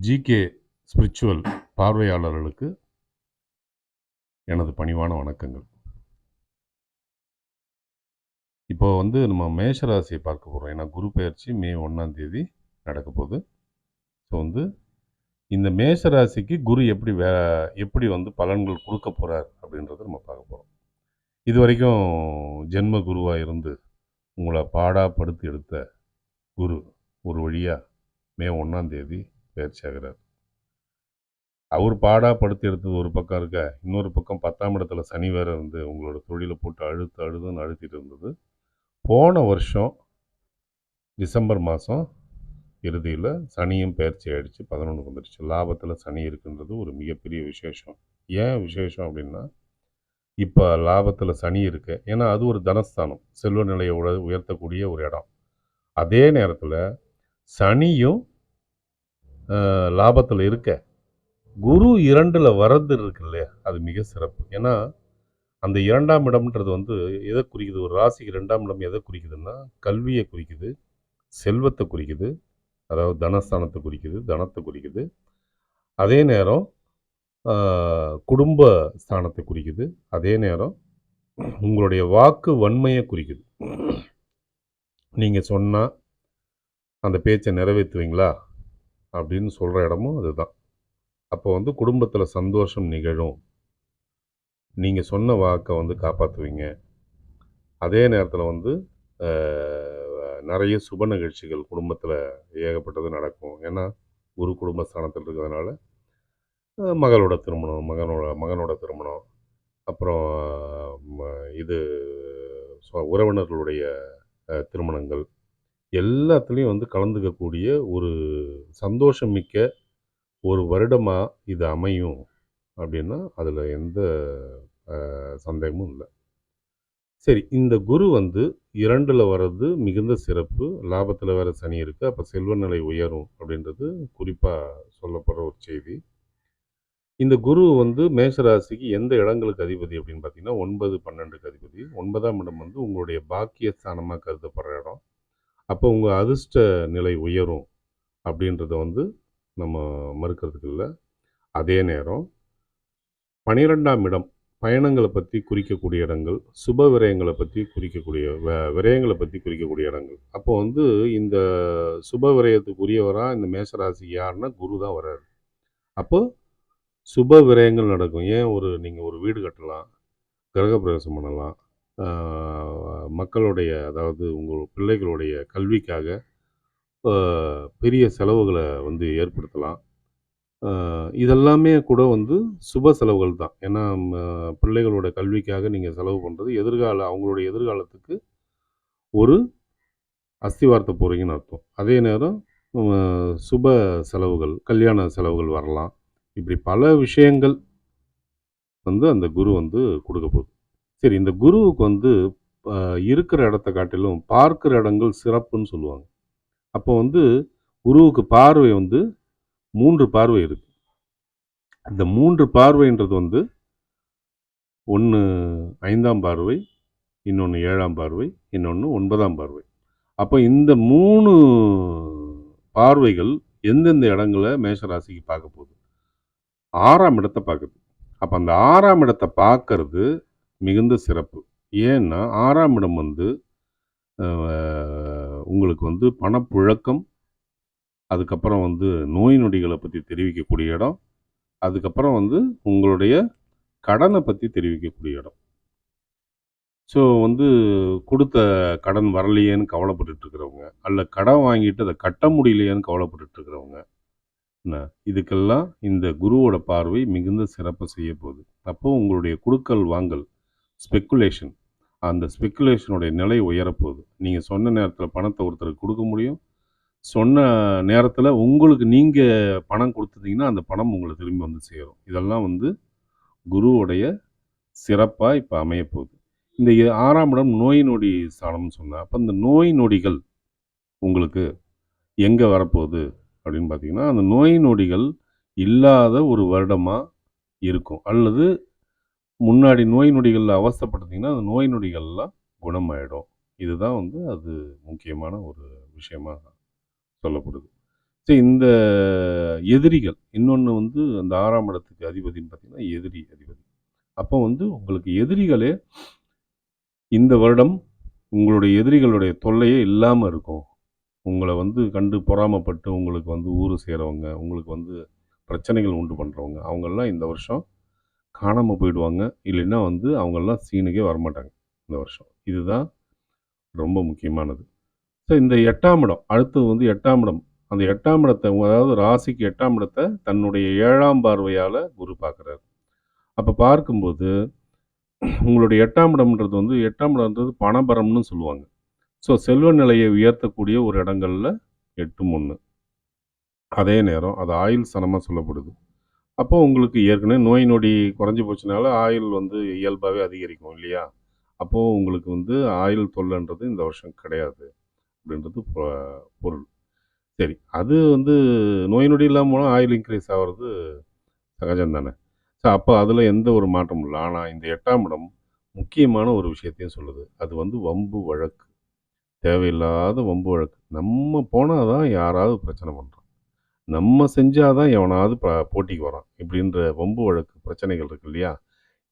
GK spiritual பார்வையாளர்களுக்கு எனது பணிவான வணக்கங்கள். இப்போ வந்து நம்ம மேஷராசியை பார்க்க போகிறோம் ஏன்னா குரு பயிற்சி மே ஒன்றாம் தேதி நடக்க போகுது. ஸோ வந்து இந்த மேஷராசிக்கு குரு எப்படி வே எப்படி வந்து பலன்கள் கொடுக்க போகிறார் அப்படின்றத நம்ம பார்க்க போகிறோம் இது வரைக்கும் ஜென்ம குருவாக இருந்து உங்களை பாடாப்படுத்தி எடுத்த குரு ஒரு வழியாக மே ஒன்றாம் தேதி பயிற்சி அவர் பாடா படுத்து எடுத்தது ஒரு பக்கம் இருக்க இன்னொரு பக்கம் பத்தாம் இடத்துல சனி வேற இருந்து உங்களோட தொழிலை போட்டு அழுத்து அழுதுன்னு அழுத்திட்டு இருந்தது. போன வருஷம் டிசம்பர் மாதம் இறுதியில் சனியும் பயிற்சி ஆகிடுச்சு பதினொன்று வந்துடுச்சு லாபத்தில் சனி இருக்குன்றது ஒரு மிகப்பெரிய விசேஷம். ஏன் விசேஷம் அப்படின்னா இப்போ லாபத்தில் சனி இருக்கு. ஏன்னா அது ஒரு தனஸ்தானம். செல்வ நிலையை உட- உயர்த்தக்கூடிய ஒரு இடம். அதே நேரத்தில் சனியும் லாபத்தில் இருக்க. குரு இரண்டில் வரது இருக்கு இல்லையா? அது மிக சிறப்பு. ஏன்னா அந்த இரண்டாம் இடம்ன்றது வந்து எதை குறிக்குது? ஒரு ராசிக்கு ரெண்டாம் இடம் எதை குறிக்குதுன்னா கல்வியை குறிக்குது செல்வத்தை குறிக்குது அதாவது தனஸ்தானத்தை குறிக்குது தனத்தை குறிக்குது. அதே நேரம் குடும்ப ஸ்தானத்தை குறிக்குது. அதே நேரம் உங்களுடைய வாக்கு வன்மையை குறிக்குது. நீங்கள் சொன்னால் அந்த பேச்சை நிறைவேற்றுவீங்களா? அப்படின்னு சொல்கிற இடமும் அதுதான். அப்போ வந்து குடும்பத்தில் சந்தோஷம் நிகழும். நீங்கள் சொன்ன வாக்கை வந்து காப்பாற்றுவீங்க அதே நேரத்தில் வந்து நிறைய சுப நிகழ்ச்சிகள் குடும்பத்தில் ஏகப்பட்டது நடக்கும். ஏன்னா குரு குடும்ப ஸ்தானத்தில் இருக்கிறதுனால மகளோட திருமணம் மகனோட மகனோட திருமணம் அப்புறம் இது உறவினர்களுடைய திருமணங்கள் எல்லாத்துலேயும் வந்து கலந்துக்கக்கூடிய ஒரு சந்தோஷம் மிக்க ஒரு வருடமாக இது அமையும் அப்படின்னா அதில் எந்த சந்தேகமும் இல்லை. சரி இந்த குரு வந்து இரண்டில் வர்றது மிகுந்த சிறப்பு லாபத்தில் வேற சனி இருக்குது அப்போ செல்வ நிலை உயரும் அப்படின்றது குறிப்பாக சொல்லப்படுற ஒரு செய்தி. இந்த குரு வந்து மேஷராசிக்கு எந்த இடங்களுக்கு அதிபதி அப்படின்னு பார்த்தீங்கன்னா ஒன்பது பன்னெண்டுக்கு அதிபதி ஒன்பதாம் இடம் வந்து உங்களுடைய பாக்கிய ஸ்தானமாக கருதப்படுற இடம். அப்போ உங்கள் அதிர்ஷ்ட நிலை உயரும் அப்படின்றத வந்து நம்ம மறுக்கிறதுக்கு இல்லை. அதே நேரம் பனிரெண்டாம் இடம் பயணங்களை பற்றி குறிக்கக்கூடிய இடங்கள் சுப விரயங்களை பற்றி குறிக்கக்கூடிய வ- விரயங்களை பற்றி குறிக்கக்கூடிய இடங்கள். அப்போ வந்து இந்த சுப விரயத்துக்குரியவராக இந்த மேசராசி யாருன்னா குரு தான் வராரு அப்போ சுப விரயங்கள் நடக்கும். ஏன் ஒரு நீங்கள் ஒரு வீடு கட்டலாம் கிரகப்பிரவேசம் பண்ணலாம் மக்களுடைய அதாவது உங்கள் பிள்ளைகளுடைய கல்விக்காக பெரிய செலவுகளை வந்து ஏற்படுத்தலாம். இதெல்லாமே கூட வந்து சுப செலவுகள் தான். ஏன்னா பிள்ளைகளோட கல்விக்காக நீங்கள் செலவு பண்ணுறது எதிர்கால அவங்களுடைய எதிர்காலத்துக்கு ஒரு அஸ்திவார்த்தை போகிறீங்கன்னு அர்த்தம். அதே நேரம் சுப செலவுகள் கல்யாண செலவுகள் வரலாம். இப்படி பல விஷயங்கள் வந்து அந்த குரு வந்து கொடுக்க போகுது. சரி இந்த குருவுக்கு வந்து இருக்கிற இடத்த காட்டிலும் பார்க்கிற இடங்கள் சிறப்புன்னு சொல்லுவாங்க. அப்போ வந்து குருவுக்கு பார்வை வந்து மூன்று பார்வை இருக்கு. இந்த மூன்று பார்வைன்றது வந்து ஒன்று ஐந்தாம் பார்வை இன்னொன்று ஏழாம் பார்வை இன்னொன்று ஒன்பதாம் பார்வை. அப்போ இந்த மூணு பார்வைகள் எந்தெந்த இடங்களை மேஷராசிக்கு பார்க்க போகுது? ஆறாம் இடத்தை பார்க்குது. அப்போ அந்த ஆறாம் இடத்தை பார்க்கறது மிகுந்த சிறப்பு. ஏன்னா ஆறாம் இடம் வந்து உங்களுக்கு வந்து பணப்புழக்கம் அதுக்கப்புறம் வந்து நோய் நொடிகளை பற்றி தெரிவிக்கக்கூடிய இடம் அதுக்கப்புறம் வந்து உங்களுடைய கடனை பற்றி தெரிவிக்கக்கூடிய இடம். ஸோ வந்து கொடுத்த கடன் வரலையேன்னு கவலைப்பட்டுட்டு இருக்கிறவங்க அல்ல கடன் வாங்கிட்டு அதை கட்ட முடியலையேன்னு கவலைப்பட்டுட்ருக்கிறவங்க என்ன? இதுக்கெல்லாம் இந்த குருவோட பார்வை மிகுந்த சிறப்பை செய்ய போகுது அப்போது உங்களுடைய குடுக்கல் வாங்கல் ஸ்பெக்குலேஷன் அந்த ஸ்பெக்குலேஷனுடைய நிலை உயரப்போகுது. நீங்கள் சொன்ன நேரத்தில் பணத்தை ஒருத்தருக்கு கொடுக்க முடியும். சொன்ன நேரத்தில் உங்களுக்கு நீங்கள் பணம் கொடுத்துட்டிங்கன்னா அந்த பணம் உங்களுக்கு திரும்பி வந்து சேரும். இதெல்லாம் வந்து குருவுடைய சிறப்பாக இப்போ அமையப்போகுது. இந்த ஆறாம் இடம் நோய் நொடி ஸ்தானம்னு சொன்னேன் அப்போ இந்த நோய் நொடிகள் உங்களுக்கு எங்கே வரப்போகுது அப்படின்னு பார்த்தீங்கன்னா அந்த நோய் நொடிகள் இல்லாத ஒரு வருடமாக இருக்கும். அல்லது முன்னாடி நோய் நொடிகளில் அவஸ்தைப்பட்டிருந்தீங்கன்னா அந்த நோய் நொடிகள்லாம் குணமாயிடும். இதுதான் வந்து அது முக்கியமான ஒரு விஷயமாக சொல்லப்படுது. சரி இந்த எதிரிகள் இன்னொன்று வந்து அந்த ஆறாம் இடத்துக்கு அதிபதின்னு பார்த்தீங்கன்னா எதிரி அதிபதி. அப்போ வந்து உங்களுக்கு எதிரிகளே இந்த வருடம் உங்களுடைய எதிரிகளுடைய தொல்லையே இல்லாமல் இருக்கும். உங்களை வந்து கண்டு பொறாமப்பட்டு உங்களுக்கு வந்து ஊர் சேரவங்க உங்களுக்கு வந்து பிரச்சனைகள் உண்டு பண்ணுறவங்க அவங்கெல்லாம் இந்த வருஷம் காணாமல் போயிடுவாங்க. இல்லைன்னா வந்து அவங்கெல்லாம் சீனுக்கே வரமாட்டாங்க இந்த வருஷம். இதுதான் ரொம்ப முக்கியமானது. ஸோ இந்த எட்டாம் இடம் அடுத்தது வந்து எட்டாம் இடம். அந்த எட்டாம் இடத்தை அதாவது ராசிக்கு எட்டாம் இடத்தை தன்னுடைய ஏழாம் பார்வையால் குரு பார்க்குறாரு. அப்போ பார்க்கும்போது உங்களுடைய எட்டாம் இடம்ன்றது வந்து எட்டாம் இடம்ன்றது பணபரம்னு சொல்லுவாங்க. ஸோ செல்வ நிலையை உயர்த்தக்கூடிய ஒரு இடங்களில் எட்டும் ஒன்று அதே நேரம் அது ஆயுள் சனமாக சொல்லப்படுது. அப்போது உங்களுக்கு ஏற்கனவே நோய் நொடி குறைஞ்சி போச்சுனால ஆயுள் வந்து இயல்பாகவே அதிகரிக்கும் இல்லையா? அப்போது உங்களுக்கு வந்து ஆயுள் தொல்லைன்றது இந்த வருஷம் கிடையாது அப்படின்றது பொருள். சரி அது வந்து நோய் நொடி இல்லாமல் போனால் ஆயில் இன்க்ரீஸ் ஆகிறது சகஜம் தானே? ஸோ அப்போ அதில் எந்த ஒரு மாற்றமும் இல்லை. ஆனால் இந்த எட்டாம் இடம் முக்கியமான ஒரு விஷயத்தையும் சொல்லுது. அது வந்து வம்பு வழக்கு. தேவையில்லாத வம்பு வழக்கு. நம்ம போனால் தான் யாராவது பிரச்சனை பண்ணுறோம் நம்ம செஞ்சால் தான் எவனாவது ப- போட்டிக்கு வரான் இப்படின்ற வம்பு வழக்கு பிரச்சனைகள் இருக்கு இல்லையா?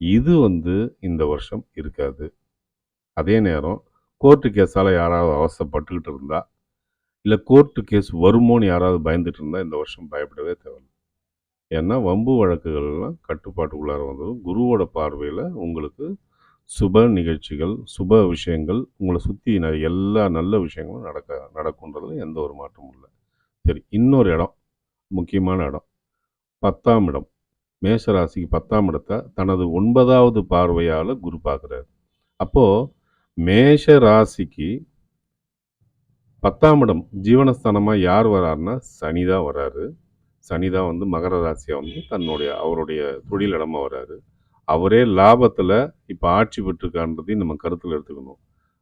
இது வந்து இந்த வருஷம் இருக்காது. அதே நேரம் கோர்ட்டு கேஸால் யாராவது அவசரப்பட்டுக்கிட்டு இருந்தா இல்லை கோர்ட்டு கேஸ் வருமோன்னு யாராவது பயந்துட்டு இருந்தால் இந்த வருஷம் பயப்படவே தேவையில்லை. ஏன்னா வம்பு வழக்குகள்லாம் கட்டுப்பாட்டுக்குள்ளார வந்ததும் குருவோட பார்வையில் உங்களுக்கு சுப நிகழ்ச்சிகள் சுப விஷயங்கள் உங்களை சுற்றி எல்லா நல்ல விஷயங்களும் நடக்க நடக்குன்றதுல எந்த ஒரு மாற்றமும் இல்லை. சரி இன்னொரு இடம். முக்கியமான இடம். பத்தாம் இடம். மேஷ ராசிக்கு பத்தாம் இடத்தை தனது ஒன்பதாவது பார்வையால் குரு பார்க்குறாரு. அப்போது மேஷ ராசிக்கு பத்தாம் இடம் ஜீவனஸ்தானமாக யார் வராருன்னா சனி தான் வராரு. சனி தான் வந்து மகர ராசியாக வந்து தன்னுடைய அவருடைய தொழில் இடமா வராரு. அவரே லாபத்தில் இப்போ ஆட்சி பெற்றிருக்கான்றதையும் நம்ம கருத்தில் எடுத்துக்கணும்.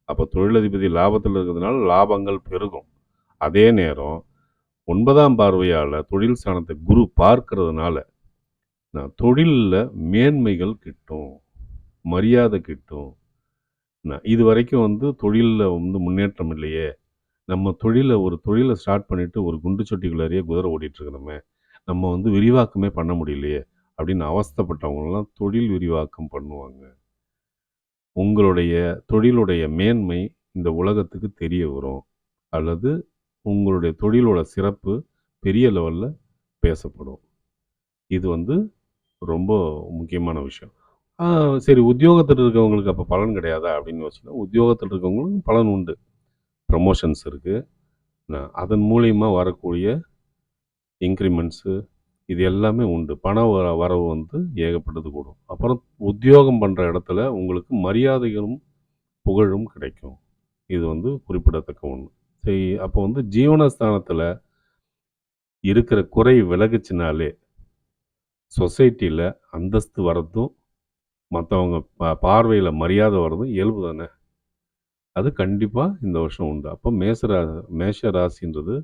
அப்போ தொழிலதிபதி லாபத்தில் இருக்கிறதுனால லாபங்கள் பெருகும். அதே நேரம் ஒன்பதாம் பார்வையால் தொழில் சாணத்தை குரு பார்க்கறதுனால நான் தொழிலில் மேன்மைகள் கிட்டும் மரியாதை கிட்டும். நான் இது வரைக்கும் வந்து தொழிலில் வந்து முன்னேற்றம் இல்லையே. நம்ம தொழிலை ஒரு தொழிலை ஸ்டார்ட் பண்ணிவிட்டு ஒரு குண்டு சொட்டிக்குள்ளாரியே குதிரை ஓடிட்டு இருக்கணுமே. நம்ம வந்து விரிவாக்கமே பண்ண முடியலையே அப்படின்னு அவஸ்தப்பட்டவங்களாம் தொழில் விரிவாக்கம் பண்ணுவாங்க. உங்களுடைய தொழிலுடைய மேன்மை இந்த உலகத்துக்கு தெரிய வரும். அல்லது உங்களுடைய தொழிலோட சிறப்பு பெரிய லெவலில் பேசப்படும். இது வந்து ரொம்ப முக்கியமான விஷயம். சரி உத்தியோகத்தில் இருக்கவங்களுக்கு அப்போ பலன் கிடையாதா அப்படின்னு யோசிச்சா உத்தியோகத்தில் இருக்கவங்களுக்கு பலன் உண்டு. ப்ரமோஷன்ஸ் இருக்குது அதன் மூலயமா வரக்கூடிய இன்க்ரிமெண்ட்ஸு இது எல்லாமே உண்டு. பண வர வரவு வந்து ஏகப்பட்டது கூடும். அப்புறம் உத்தியோகம் பண்ணுற இடத்துல உங்களுக்கு மரியாதைகளும் புகழும் கிடைக்கும். இது வந்து குறிப்பிடத்தக்க ஒன்று சரி அப்போ வந்து ஜீவனஸ்தானத்தில் இருக்கிற குறை விலகுச்சுனாலே சொசைட்டியில் அந்தஸ்து வரதும் மற்றவங்க பா பார்வையில் மரியாதை வர்றதும் இயல்பு தானே? அது கண்டிப்பாக இந்த வருஷம் உண்டு. அப்போ மேசரா மேஷ ராசின்றது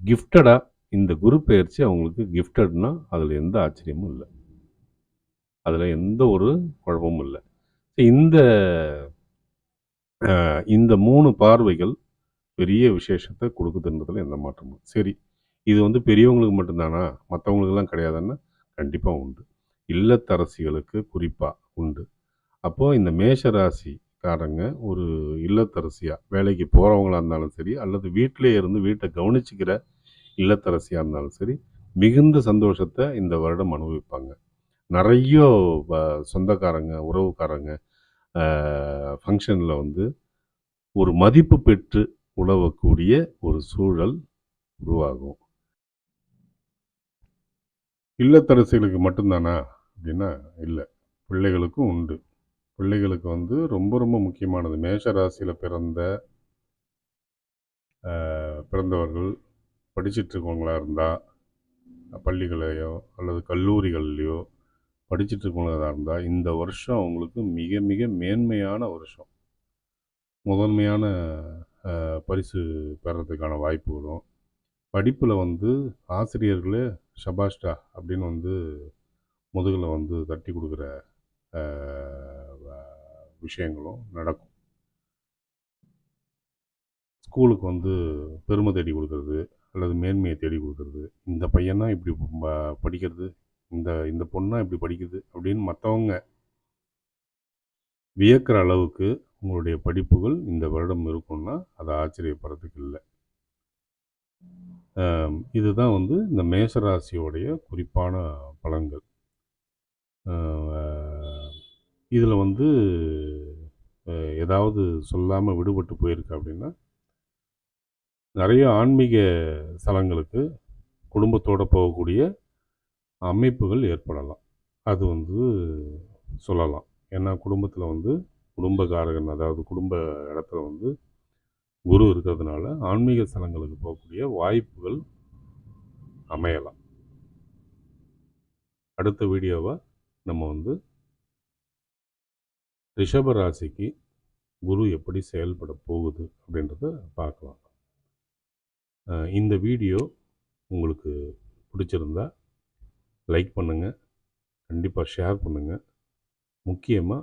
கிஃப்டடாக இந்த குரு பெயர்ச்சி அவங்களுக்கு கிஃப்டட்னா அதில் எந்த ஆச்சரியமும் இல்லை. அதில் எந்த ஒரு குழப்பமும் இல்லை. இந்த இந்த மூணு பார்வைகள் பெரிய விசேஷத்தை கொடுக்குதுன்றதுல எந்த மாற்றமும் சரி இது வந்து பெரியவங்களுக்கு மட்டும்தானா? மற்றவங்களுக்கெல்லாம் கிடையாதுன்னா கண்டிப்பாக உண்டு. இல்லத்தரசிகளுக்கு குறிப்பாக உண்டு. அப்போது இந்த மேஷராசிக்காரங்க ஒரு இல்லத்தரசியாக வேலைக்கு போகிறவங்களா இருந்தாலும் சரி அல்லது வீட்டிலே இருந்து வீட்டை கவனிச்சுக்கிற இல்லத்தரசியாக இருந்தாலும் சரி மிகுந்த சந்தோஷத்தை இந்த வருடம் அனுபவிப்பாங்க. நிறைய சொந்தக்காரங்க உறவுக்காரங்க ஃபங்க்ஷனில் வந்து ஒரு மதிப்பு பெற்று உழவக்கூடிய ஒரு சூழல் உருவாகும். இல்லத்தரசிகளுக்கு மட்டும்தானா? அப்படின்னா இல்லை. பிள்ளைகளுக்கும் உண்டு. பிள்ளைகளுக்கு வந்து ரொம்ப ரொம்ப முக்கியமானது. மேஷ ராசியில் பிறந்த பிறந்தவர்கள் படிச்சிட்டு இருக்கவங்களா இருந்தால் பள்ளிகளையோ அல்லது கல்லூரிகள்லையோ படிச்சிட்டுருக்கவங்களாக இருந்தால் இந்த வருஷம் அவங்களுக்கு மிக மிக மேன்மையான வருஷம். முதன்மையான பரிசு பெறதுக்கான வாய்ப்பு வரும் படிப்பில் வந்து ஆசிரியர்களே ஷபாஷ்டா அப்படின்னு வந்து முதுகில் வந்து தட்டி கொடுக்குற விஷயங்களும் நடக்கும். ஸ்கூலுக்கு வந்து பெருமை தேடி கொடுக்கறது அல்லது மேன்மையை தேடி கொடுக்கறது இந்த பையனா இப்படி படிக்கிறது இந்த இந்த பொண்ணாக இப்படி படிக்குது அப்படின்னு மற்றவங்க வியக்கிற அளவுக்கு உங்களுடைய படிப்புகள் இந்த வருடம் இருக்கும்னா அதை ஆச்சரியப்படுறதுக்கு இல்லை. இதுதான் வந்து இந்த மேசராசியோடைய குறிப்பான பலன்கள். இதில் வந்து ஏதாவது சொல்லாமல் விடுபட்டு போயிருக்கு அப்படின்னா நிறைய ஆன்மீக ஸ்தலங்களுக்கு குடும்பத்தோடு போகக்கூடிய அமைப்புகள் ஏற்படலாம். அது வந்து சொல்லலாம். ஏன்னா குடும்பத்தில் வந்து குடும்பகாரகன் அதாவது குடும்ப இடத்துல வந்து குரு இருக்கிறதுனால ஆன்மீக ஸ்தலங்களுக்கு போகக்கூடிய வாய்ப்புகள் அமையலாம். அடுத்த வீடியோவை நம்ம வந்து ரிஷப ராசிக்கு குரு எப்படி செயல்பட போகுது அப்படின்றத பார்க்கலாம். இந்த வீடியோ உங்களுக்கு பிடிச்சிருந்தா லைக் பண்ணுங்கள் கண்டிப்பாக ஷேர் பண்ணுங்கள் முக்கியமாக